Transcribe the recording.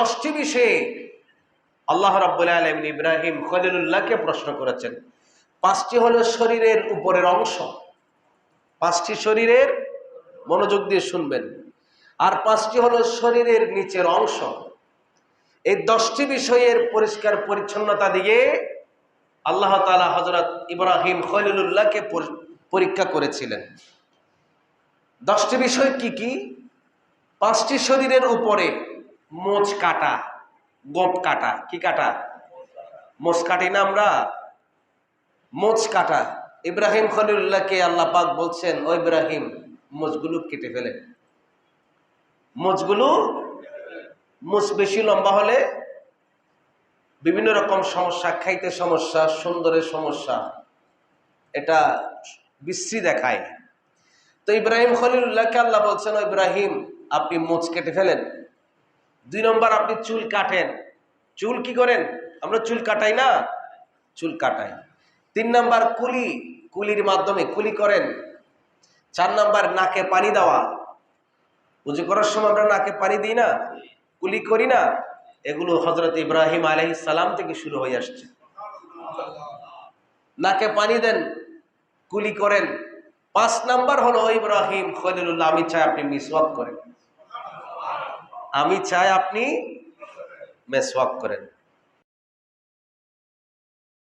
দশটি বিষয়ে আল্লাহ রাব্বুল আলমিন ইব্রাহিম খলিলুল্লাহকে প্রশ্ন করেছেন, পাঁচটি হলো শরীরের উপরের অংশ। পাঁচটি শরীরের মনোযোগ দিয়ে শুনবেন। আর পাঁচটি হলো শরীরের নিচের অংশ। এই দশটি বিষয়ের পরিষ্কার পরিচ্ছন্নতা দিয়ে আল্লাহ তালা হজরত ইব্রাহিম খলিলুল্লাহকে পরি- পরীক্ষা করেছিলেন। দশটি বিষয় কি কি? পাঁচটি শরীরের উপরে মোচ কাটা, গোপ কাটা, কি কাটা? মোচ কাটি না আমরা? মোচ কাটা। ইব্রাহিম খলিলুল্লাহকে আল্লাহ পাক বলছেন, ও ইব্রাহিম, মোচগুলো কেটে ফেলেন মোচগুলো মোচ বেশি লম্বা হলে বিভিন্ন রকম সমস্যা, খাইতে সমস্যা, সুন্দরের সমস্যা, এটা বিশ্রী দেখায়। তো ইব্রাহিম খলিলুল্লাহকে আল্লাহ বলছেন, "ও ইব্রাহিম, আপনি মোচ কেটে ফেলেন। দুই নম্বর, আপনি চুল কাটেন। চুল কি করেন? আমরা চুল কাটাই না? চুল কাটাই। তিন নাম্বার, কুলি। কুলির মাধ্যমে কুলি করেন। চার নাম্বার, নাকে পানি দেওয়া। পুজো করার সময় আমরা নাকে পানি দিই না? কুলি করি না? এগুলো হজরত ইব্রাহিম আলহ সালাম থেকে শুরু হয়ে আসছে। নাকে পানি দেন, কুলি করেন। পাঁচ নাম্বার হলো "ও ইব্রাহিম খলিলুল্লাহ, আমি চাই আপনি মিসওয়াক করেন। আমি চাই আপনি মেসওয়াক করেন।